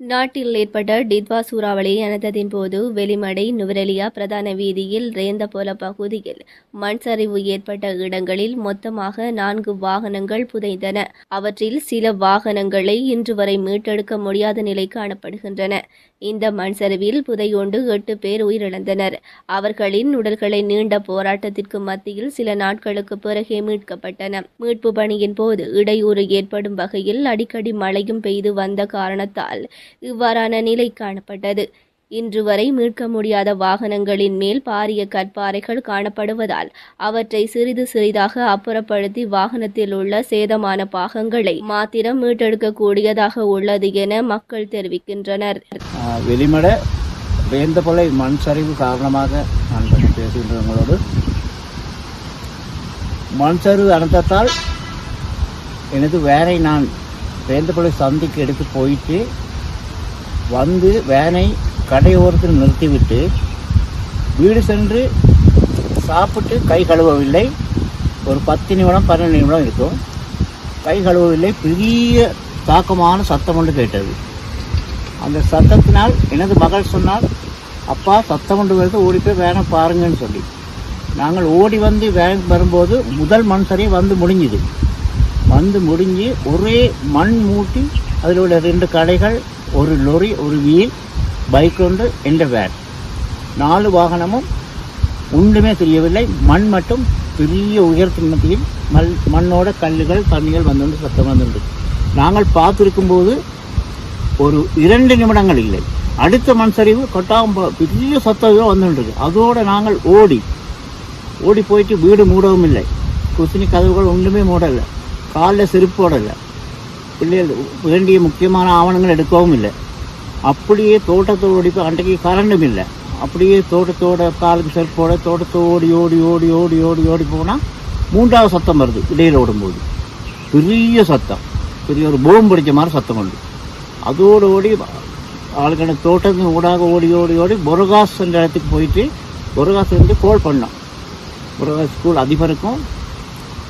நாட்டில் ஏற்பட்ட டித்வா சூறாவளி அனர்த்தத்தின் போது வெளிமடை நுவரெலியா பிரதான வீதியில் ரேந்தபோல பகுதியில் மண் சரிவு ஏற்பட்ட இடங்களில் மொத்தமாக நான்கு வாகனங்கள் புதைந்தன. அவற்றில் சில வாகனங்களை இன்று வரை மீட்டெடுக்க முடியாத நிலை காணப்படுகின்றன. இந்த மண் சரிவில் புதையொண்டு எட்டு பேர் உயிரிழந்தனர். அவர்களின் உடல்களை நீண்ட போராட்டத்திற்கு மத்தியில் சில நாட்களுக்கு பிறகே மீட்கப்பட்டன. மீட்பு பணியின் போது இடையூறு ஏற்படும் வகையில் அடிக்கடி மழையும் பெய்து வந்த காரணத்தால் இவ்வாறான நிலை காணப்பட்டது. இன்று வரை மீட்க முடியாத வாகனங்களின் மேல் பாரிய கற்பாறைகள் காணப்படுவதால் அவற்றை சிறிது சிறிதாக அப்புறப்படுத்தி வாகனத்தில் உள்ள சேதமான பாகங்களை மாத்திரம் மீட்டெடுக்கக்கூடியதாக உள்ளது என மக்கள் தெரிவிக்கின்றனர். ஆஹ் வெளிமட வேந்தபொலை மண் சரிவு காரணமாக நான் பேசுகின்றவங்களோடு மண் சரிவு நடந்ததால் எனது வேலை நான் வேந்தபொலை சந்திக்கு எடுத்து போயிட்டு வந்து வேனை கடையோரத்தில் நிறுத்திவிட்டு வீடு சென்று சாப்பிட்டு கை கழுவவில்லை. ஒரு பத்து நிமிடம் பன்னெண்டு நிமிடம் இருக்கும். கை கழுவவில்லை. பெரிய தாக்கமான சத்தம் ஒன்று கேட்டது. அந்த சத்தத்தினால் எனது மகள் சொன்னால் அப்பா சத்தம் கொண்டு வருது. ஓடி போய் வேனை பாருங்கன்னு சொல்லி. நாங்கள் ஓடி வந்து வேனுக்கு வரும்போது முதல் மண் சரி வந்து முடிஞ்சுது. வந்து முடிஞ்சு ஒரே மண் மூட்டி அதில் உள்ள ரெண்டு கடைகள் ஒரு லொரி ஒரு வீல் பைக் ஒன்று என்ற வேன் நாலு வாகனமும் ஒன்றுமே தெரியவில்லை. மண் மட்டும் பெரிய உயரத்தின் மத்தியில் மல் மண்ணோட கல்லுகள் தண்ணிகள் வந்துண்டு சத்தம் வந்துண்டு நாங்கள் பார்த்துருக்கும்போது ஒரு இரண்டு நிமிடங்கள் இல்லை. அடுத்த மண் சரிவு கொட்டாம் பெரிய சத்தம் வந்துட்டுருக்கு அதோடு நாங்கள் ஓடி ஓடி போயிட்டு வீடு மூடவும் இல்லை. குசினி கதவுகள் ஒன்றுமே மூடலை. காலில் செருப்பு போடலை. பிள்ளைகள் வேண்டிய முக்கியமான ஆவணங்கள் எடுக்கவும் இல்லை. அப்படியே தோட்டத்தோடி அன்றைக்கு கரண்டும் இல்லை. அப்படியே தோட்டத்தோட காலுக்கு செருப்போட தோட்டத்தோடு ஓடி ஓடி ஓடி ஓடி ஓடி ஓடி போனால் மூன்றாவது சத்தம் வருது இடையில் ஓடும்போது. பெரிய சத்தம். பெரிய ஒரு போம் பிடிச்ச மாதிரி சத்தம் உண்டு அதோடு ஓடி ஆளுக்கான தோட்டத்தின் ஊடாக ஓடி ஓடி ஓடி பொருகாஸ் என்ற இடத்துக்கு போயிட்டு பொருகாஸ் வந்து கோல் பண்ணோம். பொருகாஸ் ஸ்கூல் அதிபருக்கும்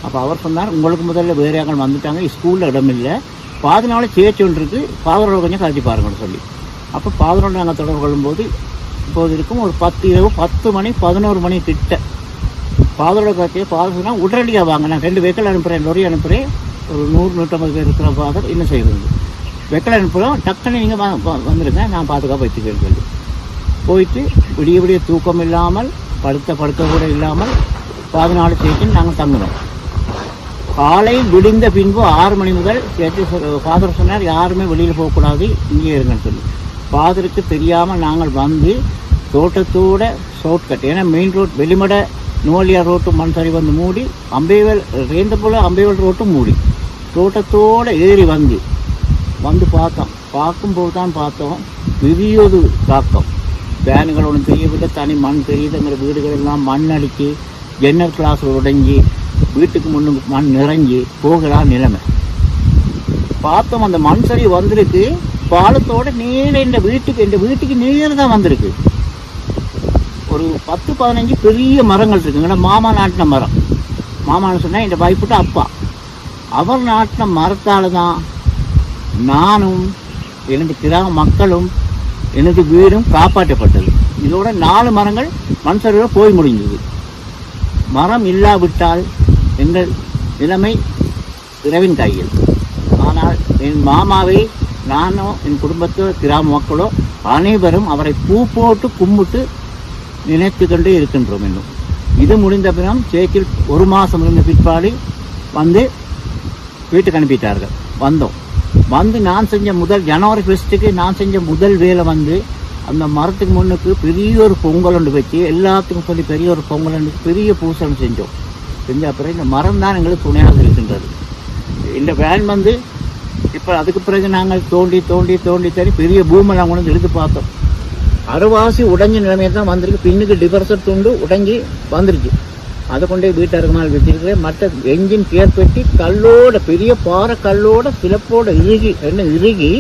அப்போ அவர் சொன்னார் உங்களுக்கு முதல்ல வேறு யாரும் வந்துட்டாங்க ஸ்கூலில் இடம் இல்லை பாதினால சேர்த்துன்றது ஒன்று இருக்குது பாதரோட கொஞ்சம் கழிச்சு பாருங்கன்னு சொல்லி. அப்போ பாதனோட நாங்கள் தொடர்பு கொள்ளும்போது இப்போது இருக்கும் ஒரு பத்து இரவு பத்து மணி பதினோரு மணி கிட்ட. பாதரோட கட்சியை பாதனா உடனடியாக வாங்க. நான் ரெண்டு வெக்கல் அனுப்புகிறேன் லொரி அனுப்புகிறேன் ஒரு நூறு நூற்றம்பது பேர் இருக்கிற பாதர் என்ன செய்வது? வெக்கலை அனுப்புகிறோம் டக்குன்னு நீங்கள் வந்துடுங்க நான் பாதுகாப்பாக வச்சுக்கிறேன் சொல்லி. போயிட்டு விடிய விடிய தூக்கம் இல்லாமல் படுத்த படுக்க கூட இல்லாமல் பதினாலு சேர்த்து நாங்கள் தங்கினோம் காலை விடிந்த பின்பு ஆறு மணி முதல் சேர்த்து ஃபாதர் சொன்னார் யாருமே வெளியில் போகக்கூடாது இங்கே இருங்கன்னு சொல்லி. ஃபாதருக்கு தெரியாமல் நாங்கள் வந்து தோட்டத்தோட ஷார்ட்கட் ஏன்னா மெயின் ரோட் வெளிமட நோலியார் ரோட்டு மண் சரி வந்து மூடி அம்பேவல் ரேந்த போல் அம்பேவல் ரோட்டும் மூடி. தோட்டத்தோட ஏறி வந்து வந்து பார்த்தோம் பார்க்கும்போது தான் பார்த்தோம் பெரியது தாக்கம். வேனுகள் ஒன்றும் தெரியவில்லை தனி மண் தெரியுதுங்கிற வீடுகள் எல்லாம் மண் அடித்து ஜன்னல் கிளாஸ் உடைஞ்சி வீட்டுக்கு முன்னு மண் நிறைஞ்சி போகிறா நிலைமை. பார்த்தோம் அந்த மண் சரி வந்திருக்கு. பாலத்தோட நேர இந்த வீட்டுக்கு இந்த வீட்டுக்கு நேர தான் வந்திருக்கு. ஒரு பத்து பதினஞ்சு பெரிய மரங்கள் இருக்குங்க மாமா நாட்டின மரம். மாமான்னு சொன்னால் இந்த வாய்ப்புட்டு அப்பா. அவர் நாட்டின மரத்தால் தான் நானும் எனது கிராம மக்களும் எனது வீடும் காப்பாற்றப்பட்டது. இதோட நாலு மரங்கள் மண் சரிவில் போய் முடிஞ்சது. மரம் இல்லாவிட்டால் எங்கள் நிலைமை இரவின் கையில் ஆனால் என் மாமாவை நானோ என் குடும்பத்தோ கிராம மக்களோ அனைவரும் அவரை பூ போட்டு கும்பிட்டு நினைத்து கொண்டே இருக்கின்றோம் இன்னும். இது முடிந்த பிறம் சேக்கில் ஒரு மாதம் இருந்த பிற்பாடு வந்து வீட்டுக்கு அனுப்பிட்டார்கள். வந்தோம். வந்து நான் செஞ்ச முதல் ஜனவரி ஃபெஸ்ட்டுக்கு நான் செஞ்ச முதல் வேலை வந்து அந்த மரத்துக்கு முன்னுக்கு பெரிய ஒரு பொங்கல் ஒன்று வச்சு எல்லாத்துக்கும் சொல்லி பெரிய ஒரு பொங்கல் ஒன்று பெரிய பூசணம் செஞ்சோம். செஞ்ச அப்புறம் இந்த மரம் தான் எங்களுக்கு துணையாக இருக்கின்றது. இந்த வேன் வந்து இப்போ அதுக்கு பிறகு நாங்கள் தோண்டி தோண்டி தோண்டி தேடி பெரிய பூமெல்லாம் கொண்டு வந்து எடுத்து பார்த்தோம். அறுவாசி உடஞ்ச நிலைமையில தான் வந்திருக்கு. பின்னுக்கு டிபர்சர் துண்டு உடஞ்சி வந்துருச்சு அதை கொண்டே வீட்டாருக்கு மேலே வச்சிருக்கிறேன். மற்ற என்ஜின் கேர் பெட்டி கல்லோட பெரிய பாறை கல்லோட சிலப்போட இறுகி என்ன இறுகி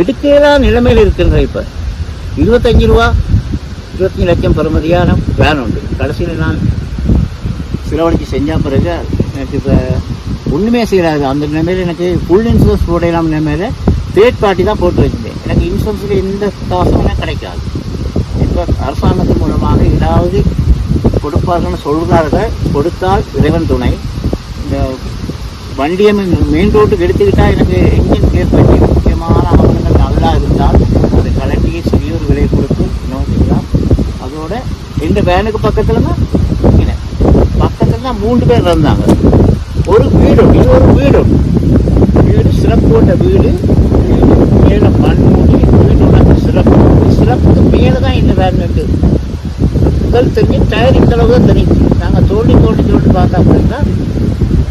எடுக்கலாம் நிலைமையில் இருக்கின்ற இப்போ. இருபத்தஞ்சு ரூபா இருபத்தஞ்சு லட்சம் பெறுமதியான வேன் உண்டு. கடைசியில் நான் செலவழிச்சு செஞ்ச பிறகு எனக்கு இப்போ ஒன்றுமே செய்யறாது. அந்த நிலைமையில் எனக்கு ஃபுல் இன்சூரன்ஸ் போடலாம் நிலைமையில் தேர்ட் பார்ட்டி தான் போட்டு வச்சிருந்தேன். எனக்கு இன்சூரன்ஸில் எந்த காசுமே கிடைக்காது. இப்போ அரசாங்கத்தின் மூலமாக ஏதாவது கொடுப்பார்கள்னு சொல்கிறார்கள். கொடுத்தால் இறைவன் துணை. இந்த வண்டியை மெயின் ரோட்டுக்கு எடுத்துக்கிட்டால் எனக்கு இன்ஜின் கிளியர் பண்ணி முக்கியமான ஆவணங்கள் நல்லா இருந்தால் அது கலட்டி சிறிய ஒரு விலை கொடுத்து நோக்கிக்கலாம் அதோட இந்த வேனுக்கு பக்கத்தில் தான் மூன்று பேர் இருந்தாங்க. ஒரு வீடு இது ஒரு வீடு வீடு சிறப்போட்ட வீடு மேலே மண் மூடி வீடு சிறப்பு. சிறப்புக்கு மேலே தான் இந்த வேலை இருக்குது முதல் தெரிஞ்சு டயர் இந்த அளவு தான் தெரிஞ்சு. நாங்கள் தோண்டி தோண்டி தோண்டி பார்த்தா அப்படின்னா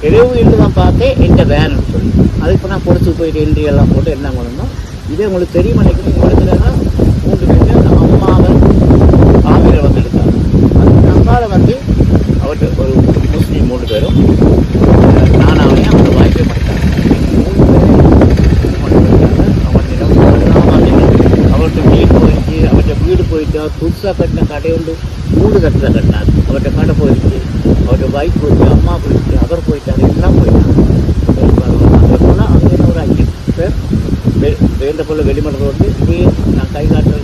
இரவு இல்லை தான் பார்த்தேன் எங்கள் வேனுன்னு சொல்லி. அதுக்கு நான் கொடுத்து போயிட்டு எல்டி எல்லாம் போட்டு என்ன பண்ணணும்? இதே உங்களுக்கு தெரியும் நினைக்கிறேன் உங்களுக்கு மூன்று பேர் அந்த அம்மாவை ஆவியில் வந்து எடுத்தாங்க அது நம்மளால வந்து அவர்கிட்ட ஒரு முஸ்லீம் மூணு பேரும் நானாவே அவங்க வாய்ப்பே மாட்டாங்க மூணு பேரும் அவனிடம் அவர்கிட்ட வீடு போயிடுச்சு அவர்கிட்ட வீடு போயிட்டு அவர் புதுசாக கட்டின கடை உண்டு. மூணு கட்டில் கட்டினார் அவர்கிட்ட கடை போயிடுச்சு. அவர்கிட்ட வைஃப் போயிடுச்சு அம்மா போயிடுச்சு அவர் போயிட்டாரு எல்லாம் போயிட்டாங்க. அங்கே போனால் அங்கே ஒரு அஞ்சு பேர் வே- வேண்ட போல வெளிமடத்தில் வந்து இப்படியே நான் கை காட்டுறேன்